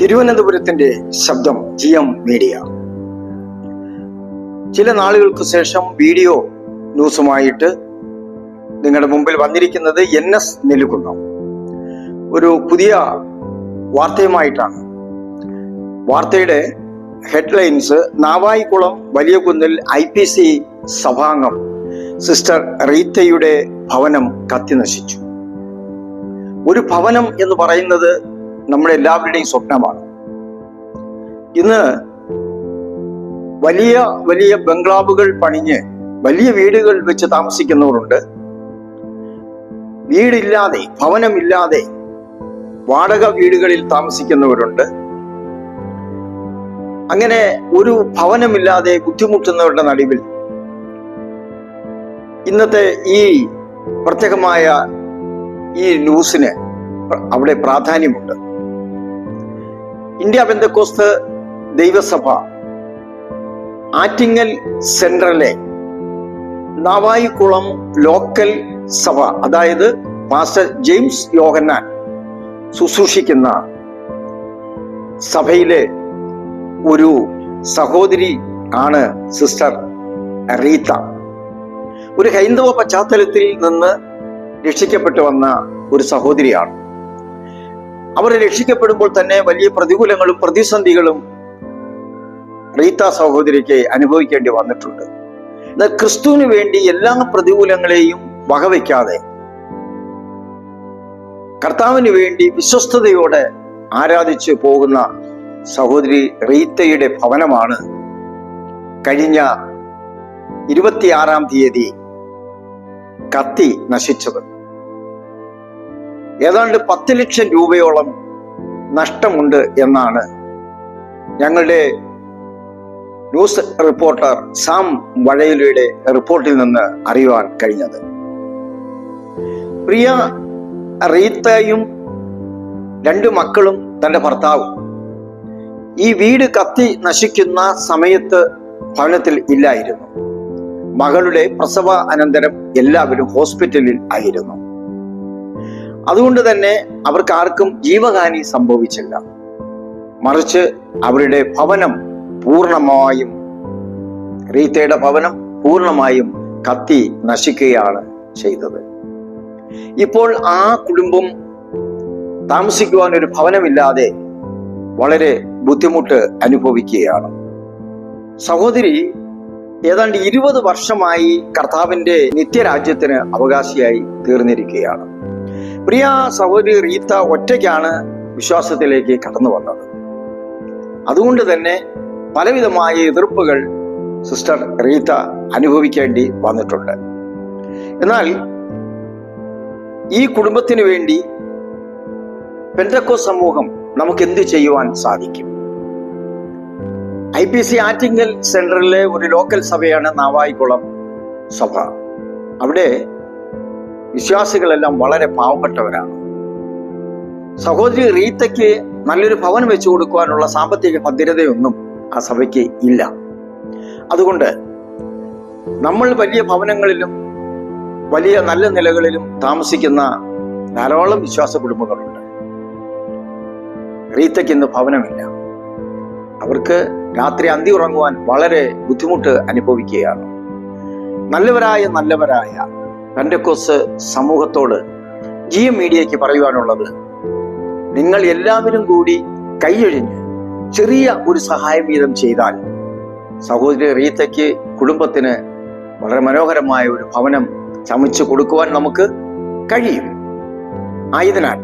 തിരുവനന്തപുരത്തിന്റെ ശബ്ദം G M media. ചില നാളുകൾക്ക് ശേഷം വീഡിയോ ന്യൂസുമായിട്ട് നിങ്ങളുടെ മുമ്പിൽ വന്നിരിക്കുന്നത് എൻ എസ് നെല്ലുകുന്നം ഒരു പുതിയ വാർത്തയുമായിട്ടാണ്. വാർത്തയുടെ ഹെഡ്ലൈൻസ് നാവായിക്കുളം വലിയ കുന്നിൽ ഐ പി സി സഭാംഗം സിസ്റ്റർ റീത്തയുടെ ഭവനം കത്തി നശിച്ചു ഒരു ഭവനം എന്ന് പറയുന്നത് നമ്മുടെ എല്ലാവരുടെയും സ്വപ്നമാണ്. ഇന്ന് വലിയ വലിയ ബംഗ്ലാവുകൾ പണിഞ്ഞ് വലിയ വീടുകൾ വെച്ച് താമസിക്കുന്നവരുണ്ട്. വീടില്ലാതെ ഭവനമില്ലാതെ വാടക വീടുകളിൽ താമസിക്കുന്നവരുണ്ട്. അങ്ങനെ ഒരു ഭവനമില്ലാതെ ബുദ്ധിമുട്ടുന്നവരുടെ നടുവിൽ ഇന്നത്തെ ഈ പ്രത്യേകമായ ഈ ന്യൂസിന് അവിടെ പ്രാധാന്യമുണ്ട്. ഇന്ത്യ ബന്ധക്കോസ്ത് ദൈവസഭ ആറ്റിങ്ങൽ സെൻട്രലെ നാവായിക്കുളം ലോക്കൽ സഭ അതായത് മാസ്റ്റർ ജെയിംസ് യോഹന്നാൻ ശുശ്രൂഷിക്കുന്ന സഭയിലെ ഒരു സഹോദരി ആണ് സിസ്റ്റർ റീത്ത. ഒരു ഹൈന്ദവ പശ്ചാത്തലത്തിൽ നിന്ന് രക്ഷിക്കപ്പെട്ടു വന്ന ഒരു സഹോദരിയാണ്. അവർ രക്ഷിക്കപ്പെടുമ്പോൾ തന്നെ വലിയ പ്രതികൂലങ്ങളും പ്രതിസന്ധികളും റീത്ത സഹോദരിക്ക് അനുഭവിക്കേണ്ടി വന്നിട്ടുണ്ട്. എന്നാൽ ക്രിസ്തുവിന് വേണ്ടി എല്ലാ പ്രതികൂലങ്ങളെയും വകവയ്ക്കാതെ കർത്താവിന് വേണ്ടി വിശ്വസ്തയോടെ ആരാധിച്ചു പോകുന്ന സഹോദരി റീത്തയുടെ ഭവനമാണ് കഴിഞ്ഞ ഇരുപത്തിയാറാം തീയതി കത്തി നശിച്ചത്. ഏതാണ്ട് പത്ത് ലക്ഷം രൂപയോളം നഷ്ടമുണ്ട് എന്നാണ് ഞങ്ങളുടെ ന്യൂസ് റിപ്പോർട്ടർ സാം വഴയിലയുടെ റിപ്പോർട്ടിൽ നിന്ന് അറിയുവാൻ കഴിഞ്ഞത്. പ്രിയ റീത്തയും രണ്ട് മക്കളും തന്റെ ഭർത്താവും. ഈ വീട് കത്തി നശിക്കുന്ന സമയത്ത് ഭവനത്തിൽ ഇല്ലായിരുന്നു. മകളുടെ പ്രസവ അനന്തരം എല്ലാവരും ഹോസ്പിറ്റലിൽ ആയിരുന്നു. അതുകൊണ്ട് തന്നെ അവർക്ക് ആർക്കും ജീവഹാനി സംഭവിച്ചില്ല. മറിച്ച് അവരുടെ ഭവനം പൂർണമായും റീത്തയുടെ ഭവനം പൂർണമായും കത്തി നശിക്കുകയാണ് ചെയ്തത്. ഇപ്പോൾ ആ കുടുംബം താമസിക്കുവാൻ ഒരു ഭവനമില്ലാതെ വളരെ ബുദ്ധിമുട്ട് അനുഭവിക്കുകയാണ്. സഹോദരി ഏതാണ്ട് ഇരുപത് വർഷമായി കർത്താവിന്റെ നിത്യരാജ്യത്തിന് അവകാശിയായി തീർന്നിരിക്കുകയാണ്. പ്രിയ സഹോദരി റീത്ത ഒറ്റയ്ക്കാണ് വിശ്വാസത്തിലേക്ക് കടന്നു വന്നത്. അതുകൊണ്ട് തന്നെ പലവിധമായ എതിർപ്പുകൾ സിസ്റ്റർ റീത്ത അനുഭവിക്കേണ്ടി വന്നിട്ടുണ്ട്. എന്നാൽ ഈ കുടുംബത്തിന് വേണ്ടി പെന്തക്കോ സമൂഹം നമുക്ക് എന്ത് ചെയ്യുവാൻ സാധിക്കും? ഐ പി സി ആറ്റിങ്ങൽ സെന്ററിലെ ഒരു ലോക്കൽ സഭയാണ് നാവായിക്കുളം സഭ. അവിടെ വിശ്വാസികളെല്ലാം വളരെ പാവപ്പെട്ടവരാണ്. സഹോദരി റീത്തയ്ക്ക് നല്ലൊരു ഭവനം വെച്ചു കൊടുക്കുവാനുള്ള സാമ്പത്തിക ഭദ്രതയൊന്നും ആ സഭയ്ക്ക് ഇല്ല. അതുകൊണ്ട് നമ്മൾ വലിയ ഭവനങ്ങളിലും വലിയ നല്ല നിലകളിലും താമസിക്കുന്ന ധാരാളം വിശ്വാസ കുടുംബങ്ങളുണ്ട്. റീത്തയ്ക്ക് ഇന്ന് ഭവനമില്ല. അവർക്ക് രാത്രി അന്തി ഉറങ്ങുവാൻ വളരെ ബുദ്ധിമുട്ട് അനുഭവിക്കുകയാണ്. നല്ലവരായ നല്ലവരായ പെൻഡക്കോസ് സമൂഹത്തോട് ജി എം മീഡിയയ്ക്ക് പറയുവാനുള്ളത് നിങ്ങൾ എല്ലാവരും കൂടി കൈയൊഴിഞ്ഞ് ചെറിയ ഒരു സഹായം വീതം ചെയ്താൽ സഹോദരി റീത്തയ്ക്ക് കുടുംബത്തിന് വളരെ മനോഹരമായ ഒരു ഭവനം ചമച്ചു കൊടുക്കുവാൻ നമുക്ക് കഴിയും. ആയതിനാൽ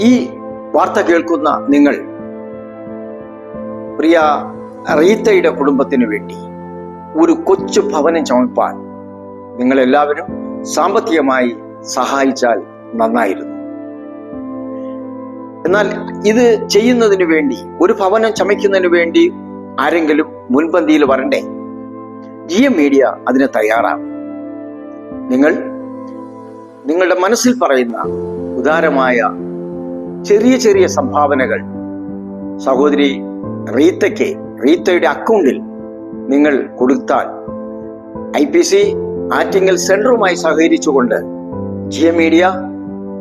ഈ വാർത്ത കേൾക്കുന്ന നിങ്ങൾ പ്രിയ റീത്തയുടെ കുടുംബത്തിന് വേണ്ടി ഒരു കൊച്ചു ഭവനം ചമപ്പാൻ നിങ്ങൾ എല്ലാവരും സാമ്പത്തികമായി സഹായിച്ചാൽ നന്നായിരുന്നു. എന്നാൽ ഇത് ചെയ്യുന്നതിന് വേണ്ടി ഒരു ഭവനം ചമയ്ക്കുന്നതിന് വേണ്ടി ആരെങ്കിലും മുൻപന്തിയിൽ വരണ്ടേ? ജി എം മീഡിയ അതിന് തയ്യാറാണ്. നിങ്ങൾ നിങ്ങളുടെ മനസ്സിൽ പറയുന്ന ഉദാരമായ ചെറിയ ചെറിയ സംഭാവനകൾ സഹോദരി റീത്തയ്ക്ക് റീത്തയുടെ അക്കൗണ്ടിൽ നിങ്ങൾ കൊടുത്താൽ ഐ പി സി ആറ്റിങ്ങൽ സെന്ററുമായി സഹകരിച്ചുകൊണ്ട് ജി എ മീഡിയ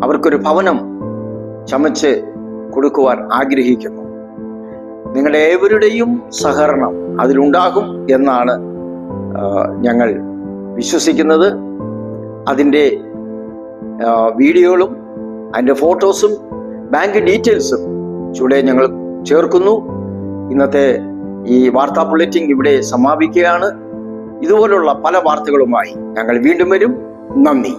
അവർക്കൊരു ഭവനം ചമച്ച് കൊടുക്കുവാൻ ആഗ്രഹിക്കുന്നു. നിങ്ങളുടെ ഏവരുടെയും സഹകരണം അതിലുണ്ടാകും എന്നാണ് ഞങ്ങൾ വിശ്വസിക്കുന്നത്. അതിന്റെ വീഡിയോകളും അതിന്റെ ഫോട്ടോസും ബാങ്ക് ഡീറ്റെയിൽസും ചൂടെ ഞങ്ങൾ ചേർക്കുന്നു. ഇന്നത്തെ ഈ വാർത്താ ബുള്ളറ്റിൻ ഇവിടെ സമാപിക്കുകയാണ്. ഇതുപോലുള്ള പല വാർത്തകളുമായി ഞങ്ങൾ വീണ്ടും വരും. നന്ദി.